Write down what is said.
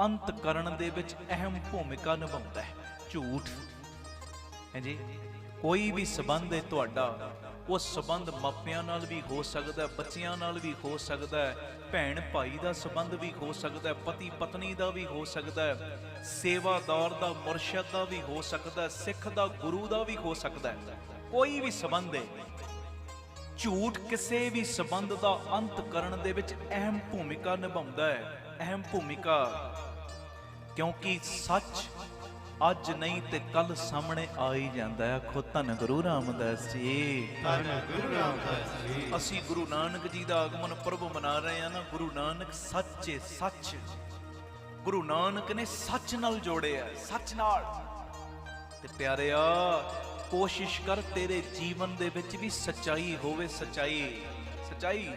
ਅੰਤ ਕਰਨ ਦੇ ਵਿੱਚ ਅਹਿਮ ਭੂਮਿਕਾ ਨਿਭਾਉਂਦਾ ਹੈ। ਝੂਠ। ਹੈ ਜੀ ਕੋਈ ਵੀ ਸਬੰਧ ਹੈ ਤੁਹਾਡਾ, ਉਹ ਸਬੰਧ ਮਾਪਿਆਂ ਨਾਲ ਵੀ ਹੋ ਸਕਦਾ ਹੈ, ਬੱਚਿਆਂ ਨਾਲ ਵੀ ਹੋ ਸਕਦਾ ਹੈ, ਭੈਣ ਭਾਈ ਦਾ ਸਬੰਧ ਵੀ ਹੋ ਸਕਦਾ ਹੈ, ਪਤੀ ਪਤਨੀ ਦਾ ਵੀ ਹੋ ਸਕਦਾ ਹੈ, ਸੇਵਾਦਾਰ ਦਾ, ਮੁਰਸ਼ਿਦ ਦਾ ਵੀ ਹੋ ਸਕਦਾ ਹੈ, ਸਿੱਖ ਦਾ, ਗੁਰੂ ਦਾ ਵੀ ਹੋ ਸਕਦਾ ਹੈ। ਕੋਈ ਵੀ ਸਬੰਧ ਹੈ। ਝੂਠ ਕਿਸੇ ਵੀ ਸਬੰਧ ਦਾ ਅੰਤ ਕਰਨ ਦੇ ਵਿੱਚ ਅਹਿਮ ਭੂਮਿਕਾ ਨਿਭਾਉਂਦਾ ਹੈ। ਅਹਿਮ ਭੂਮਿਕਾ ਕਿਉਂਕਿ ਸੱਚ ਅੱਜ ਨਹੀਂ ਤੇ ਕੱਲ ਸਾਹਮਣੇ ਆ ਹੀ ਜਾਂਦਾ ਹੈ। ਖੁਦ ਧੰਨ ਗੁਰੂ ਰਾਮਦਾਸ ਜੀ। ਧੰਨ ਗੁਰੂ ਰਾਮਦਾਸ ਜੀ। ਅਸੀਂ ਗੁਰੂ ਨਾਨਕ ਜੀ ਦਾ ਆਗਮਨ ਪੁਰਬ ਮਨਾ ਰਹੇ ਹਾਂ ਨਾ। ਗੁਰੂ ਨਾਨਕ ਸੱਚੇ ਸੱਚ। ਗੁਰੂ ਨਾਨਕ ਨੇ ਸੱਚ ਨਾਲ ਜੋੜਿਆ ਸੱਚ ਨਾਲ। ਤੇ ਪਿਆਰਿਆ ਕੋਸ਼ਿਸ਼ ਕਰ ਤੇਰੇ ਜੀਵਨ ਦੇ ਵਿੱਚ ਵੀ ਸਚਾਈ ਹੋਵੇ ਸਚਾਈ। ਸਚਾਈ